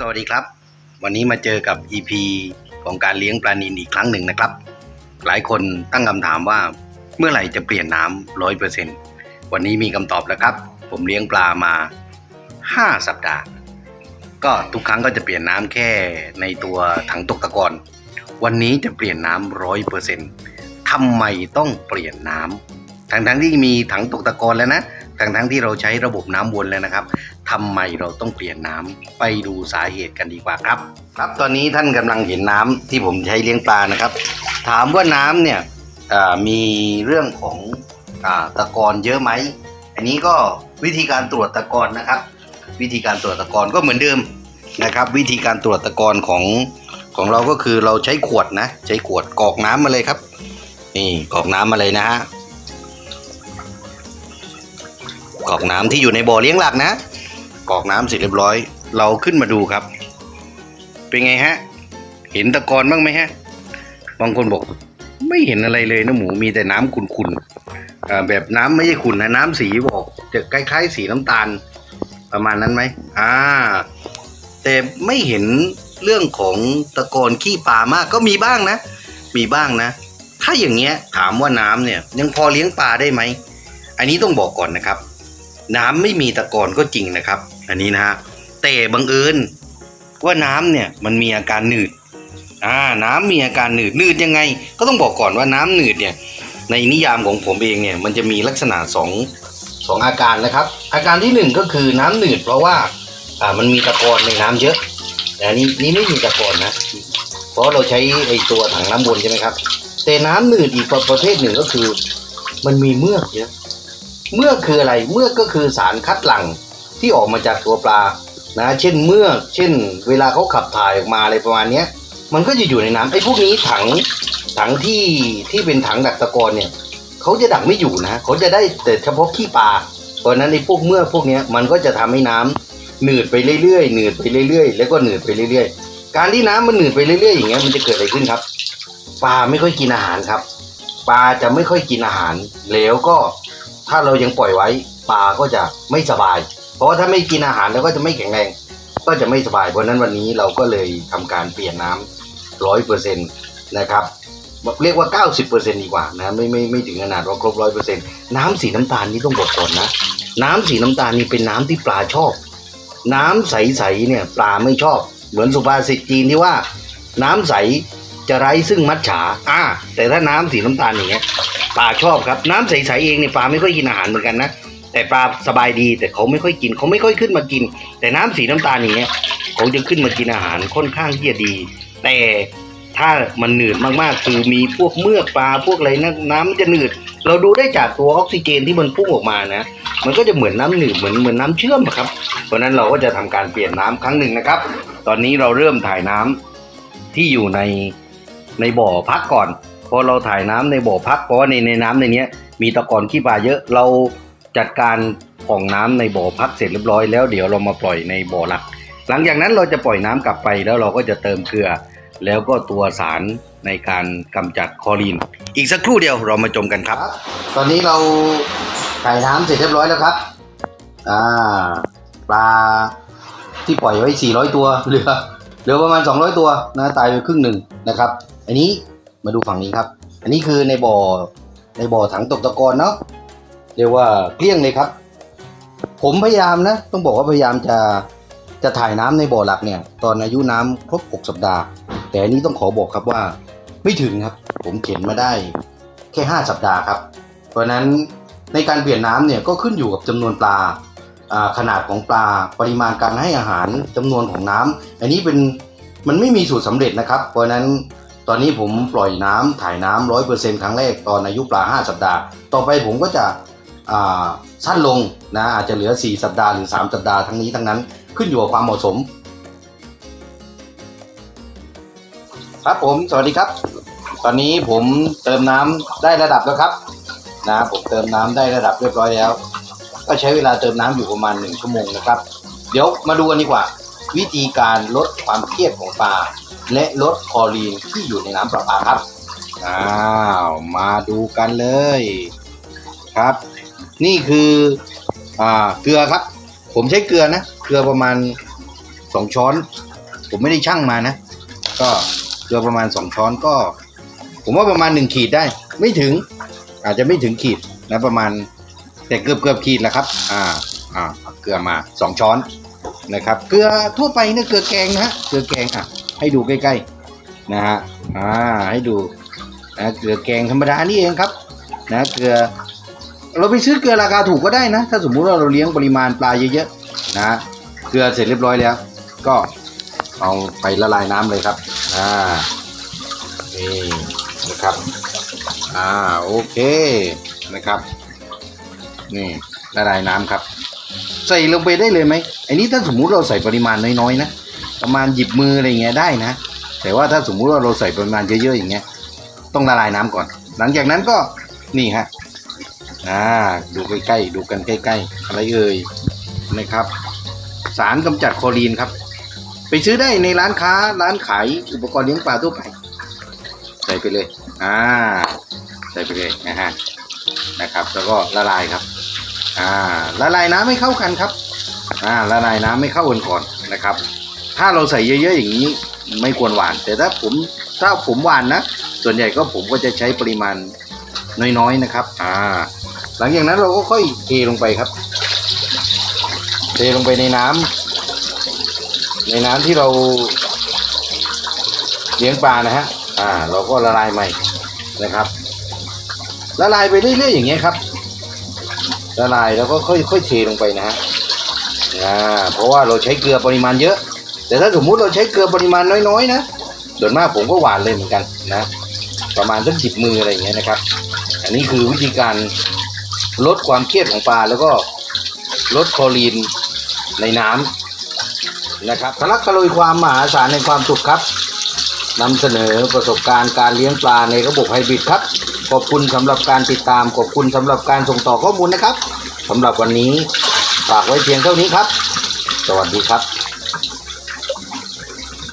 สวัสดีครับ วันนี้มาเจอกับ EP ของการเลี้ยงปลานิลอีกครั้งหนึ่งนะครับ หลายคนตั้งคำถามว่าเมื่อไหร่จะเปลี่ยนน้ำร้อยเปอร์เซ็นต์วันนี้มีคำตอบแล้วครับ ผมเลี้ยงปลามา 5 สัปดาห์ ก็ทุกครั้งก็จะเปลี่ยนน้ำแค่ในตัวถังตกตะกอนวันนี้จะเปลี่ยนน้ำร้อยเปอร์เซ็นต์ทำไมต้องเปลี่ยนน้ำทั้งๆที่มีถังตกตะกอนแล้วนะ ทั้งทั้งๆที่เราใช้ระบบน้ำวนแล้วนะครับทำไมเราต้องเปลี่ยนน้ำไปดูสาเหตุกันดีกว่าครับ ครับตอนนี้ท่านกำลังเห็นน้ำที่ผมใช้เลี้ยงปลานะครับ ถามว่าน้ำเนี่ยมีเรื่องของอตะกอนเยอะไหมอันนี้ก็วิธีการตรวจตะกอนนะครับ วิธีการตรวจตะกอนก็เหมือนเดิมนะครับ วิธีการตรวจตะกอนของของเราก็คือเราใช้ขวดนะ ใช้ขวดกรอกน้ำมาเลยครับ นี่กรอกน้ำมาเลยนะฮะ กอกน้ำที่อยู่ในบ่อเลี้ยงหลักนะ กอกน้ำเสร็จเรียบร้อย เราขึ้นมาดูครับ เป็นไงฮะ เห็นตะกอนบ้างไหมฮะ บางคนบอก ไม่เห็นอะไรเลยนะหมูมีแต่น้ำขุ่นๆแบบน้ำไม่ใช่ขุ่นนะน้ำสีบอกจะคล้ายๆสีน้ำตาล ประมาณนั้นไหมอ่า แต่ไม่เห็นเรื่องของตะกอนขี้ปลามากก็มีบ้างนะ มีบ้างนะ ถ้าอย่างเงี้ยถามว่าน้ำเนี่ย ยังพอเลี้ยงปลาได้ไหมอันนี้ต้องบอกก่อนนะครับ น้ำไม่มีตะกอนก็จริงนะครับ อันนี้นะฮะแต่บังเอิญว่าน้ำเนี่ยมันมีอาการหนืดอ่าน้ำมีอาการหนืดหนืดยังไง ก็ต้องบอกก่อนว่าน้ำหนืดเนี่ยในนิยามของผมเองเนี่ยมันจะมีลักษณะสองสองอาการนะครับ อาการที่หนึ่งก็คือน้ำหนืดเพราะว่าอ่ามันมีตะกอนในน้ำเยอะแต่อันนี้นี่ไม่มีตะกอนนะ เพราะเราใช้ไอตัวถังน้ำวนใช่ไหมครับ แต่น้ำหนืดอีกประเภทหนึ่งก็คือ มันมีเมือกเยอะ เมือกคืออะไร เมือกก็คือสารคัดหลั่งที่ออกมาจากตัวปลานะเช่นเมือก เช่น เวลาเขาขับถ่ายออกมาอะไรประมาณนี้มันก็จะอยู่ในน้ำไอ้พวกนี้ถังถังที่ที่เป็นถังดักตะกอนเนี่ยเขาจะดักไม่อยู่นะเขาจะได้แต่เฉพาะขี้ปลาเพราะนั้นไอ้พวกเมือกพวกนี้มันก็จะทำให้น้ำหนืดไปเรื่อยๆหนืดไปเรื่อย ๆ แล้วก็หนืดไปเรื่อย ๆ การที่น้ำมันหนืดไปเรื่อยๆอย่างเงี้ยมันจะเกิดอะไรขึ้นครับปลาไม่ค่อยกินอาหารครับปลาจะไม่ค่อยกินอาหารแล้วก็ ถ้าเรายังปล่อยไว้ปลาก็จะไม่สบาย เพราะว่าถ้าไม่กินอาหารแล้วก็จะไม่แข็งแรง ก็จะไม่สบาย เพราะนั้นวันนี้เราก็เลยทำการเปลี่ยนน้ำร้อยเปอร์เซ็นต์นะครับเรียกว่า 90%ดีกว่านะไม่ไม่ไม่ถึงขนาดว่าครบร้อยเปอร์เซ็นต์น้ำสีน้ำตาลนี่ต้องบอกก่อนนะ น้ำสีน้ำตาลนี่เป็นน้ำที่ปลาชอบ น้ำใสๆเนี่ยปลาไม่ชอบ เหมือนสุภาษิตจีนที่ว่า น้ำใส จะไร้ซึ่งมัจฉาอ่า แต่ถ้าน้ำสีน้ำตาลอย่างเงี้ยปลาชอบครับน้ำใสๆเองเนี่ยปลาไม่ค่อยกินอาหารเหมือนกันนะแต่ปลาสบายดีแต่เขาไม่ค่อยกินเขาไม่ค่อยขึ้นมากิน แต่น้ำสีน้ำตาลอย่างเงี้ยเขาจะขึ้นมากินอาหารค่อนข้างที่จะดี แต่ถ้ามันหนืดมากๆคือมีพวกเมือกปลาพวกอะไรนะน้ำมันจะหนืด เราดูได้จากตัวออกซิเจนที่มันพุ่งออกมานะมันก็จะเหมือนน้ำหนืดเหมือนเหมือนน้ำเชื่อมอะครับ เพราะฉะนั้นเราก็จะทำการเปลี่ยนน้ำครั้งหนึ่งนะครับ ตอนนี้เราเริ่มถ่ายน้ำที่อยู่ใน ในบ่อพักก่อนพอเราถ่ายน้ำในบ่อพักเพราะว่าในในน้ำในนี้มีตะกอนขี้ปลาเยอะเราจัดการผ่องน้ำในบ่อพักเสร็จเรียบร้อยแล้วเดี๋ยวเรามาปล่อยในบ่อหลัก หลังจากนั้นเราจะปล่อยน้ำกลับไปแล้วเราก็จะเติมเกลือ แล้วก็ตัวสารในการกำจัดคอรีน อีกสักครู่เดียวเรามาชมกันครับ ตอนนี้เราถ่ายน้ำเสร็จเรียบร้อยแล้วครับอ่าปลาที่ปล่อยไว้ 400 ตัวเหลือเหลือประมาณ 200 ตัวนะตายไปครึ่งหนึ่งนะครับ อันนี้มาดูฝั่งนี้ครับ อันนี้คือในบ่อในบ่อถังตกตะกอนเนาะเรียกว่าเกลี้ยงเลยครับ ผมพยายามนะ ต้องบอกว่าพยายามจะจะถ่ายน้ำในบ่อหลักเนี่ย ตอนอายุน้ำครบ 6 สัปดาห์ แต่อันนี้ต้องขอบอกครับว่าไม่ถึงครับ ผมเข็นมาได้แค่ 5 สัปดาห์ครับ เพราะฉะนั้นในการเปลี่ยนน้ำเนี่ยก็ขึ้นอยู่กับจำนวนปลาขนาดของปลาปริมาณการให้อาหารจำนวนของน้ำอันนี้เป็นมันไม่มีสูตรสำเร็จนะครับ เพราะฉะนั้น ตอนนี้ผมปล่อยน้ำถ่ายน้ำร้อยเปอร์เซ็นต์ครั้งแรกตอนอายุปลา 5 สัปดาห์ ต่อไปผมก็จะสั้นลงนะอาจจะเหลือ 4 สัปดาห์หรือ 3 สัปดาห์ทั้งนี้ทั้งนั้นขึ้นอยู่กับความเหมาะสม ครับผมสวัสดีครับ ตอนนี้ผมเติมน้ำได้ระดับแล้วครับนะผมเติมน้ำได้ระดับเรียบร้อยแล้ว ก็ใช้เวลาเติมน้ำอยู่ประมาณหนึ่งชั่วโมงนะครับ เดี๋ยวมาดูกันดีกว่า วิธีการลดความเครียดของปลาและลดคอรีนที่อยู่ในน้ำประปาครับอ้าวมาดูกันเลยครับ นี่คืออ่าเกลือครับ ผมใช้เกลือนะ เกลือประมาณสองช้อน ผมไม่ได้ชั่งมานะ ก็เกลือประมาณสองช้อนก็ ผมว่าประมาณหนึ่งขีดได้ ไม่ถึง อาจจะไม่ถึงขีดนะประมาณ แต่เกือบเกือบขีดแหละครับ อ่าอ่าเกลือมาสองช้อน นะครับ เกลือทั่วไปนี่เกลือแกงนะฮะเกลือแกงอะ ให้ดูใกล้ๆนะฮะอ่าให้ดูนะเกลือแกงธรรมดานี่เองครับ นะเกลือ เราไปซื้อเกลือราคาถูกก็ได้นะ ถ้าสมมุติว่าเราเลี้ยงปริมาณปลาเยอะๆนะเกลือเสร็จเรียบร้อยแล้ว ก็เอาไปละลายน้ำเลยครับอ่านี่นะครับอ่าโอเคนะครับ นี่ละลายน้ำครับ ใส่ลงไปได้เลยไหมไอ้นี้ถ้าสมมุติเราใส่ปริมาณน้อยๆนะประมาณหยิบมืออะไรเงี้ยได้นะ แต่ว่าถ้าสมมุติว่าเราใส่ปริมาณเยอะๆอย่างเงี้ย ต้องละลายน้ำก่อน หลังจากนั้นก็นี่ฮะอ่าดูใกล้ๆดูกันใกล้ ๆ อะไรเอ่ยนะครับ สารกำจัดคอรีนครับ ไปซื้อได้ในร้านค้าร้านขายอุปกรณ์เลี้ยงปลาทั่วไปใส่ไปเลย อ่า ใส่ไปเลยนะฮะ นะครับ แล้วก็ละลายครับ อ่าละลายน้ำให้เข้ากันครับอ่าละลายน้ำไม่เข้ากันก่อนนะครับ ถ้าเราใส่เยอะๆอย่างนี้ไม่ควรหวาน แต่ถ้าผมถ้าผมหวานนะ ส่วนใหญ่ก็ผมก็จะใช้ปริมาณน้อยๆนะครับ อ่า หลังจากนั้นเราก็ค่อยเทลงไปครับ เทลงไปในน้ำในน้ำที่เราเลี้ยงปลานะฮะ อ่า เราก็ละลายใหม่นะครับ ละลายไปเรื่อยๆอย่างเงี้ยครับ ละลายแล้วก็ค่อยๆเทลงไปนะฮะอ่าเพราะว่าเราใช้เกลือปริมาณเยอะ แต่ถ้าสมมุติเราใช้เกลือปริมาณน้อยๆนะส่วนมากผมก็หวานเลยเหมือนกันนะ ประมาณสักสิบมืออะไรอย่างเงี้ยนะครับ อันนี้คือวิธีการลดความเครียดของปลาแล้วก็ลดคลอรีนในน้ำนะครับทะลักทะลุยความมหาศาลในความสุขครับนำเสนอประสบการณ์การเลี้ยงปลาในระบบไฮบริดครับ ขอบคุณสำหรับการติดตามขอบคุณสำหรับการส่งต่อข้อมูลนะครับสำหรับวันนี้ฝากไว้เพียงเท่านี้ครับ สวัสดีครับ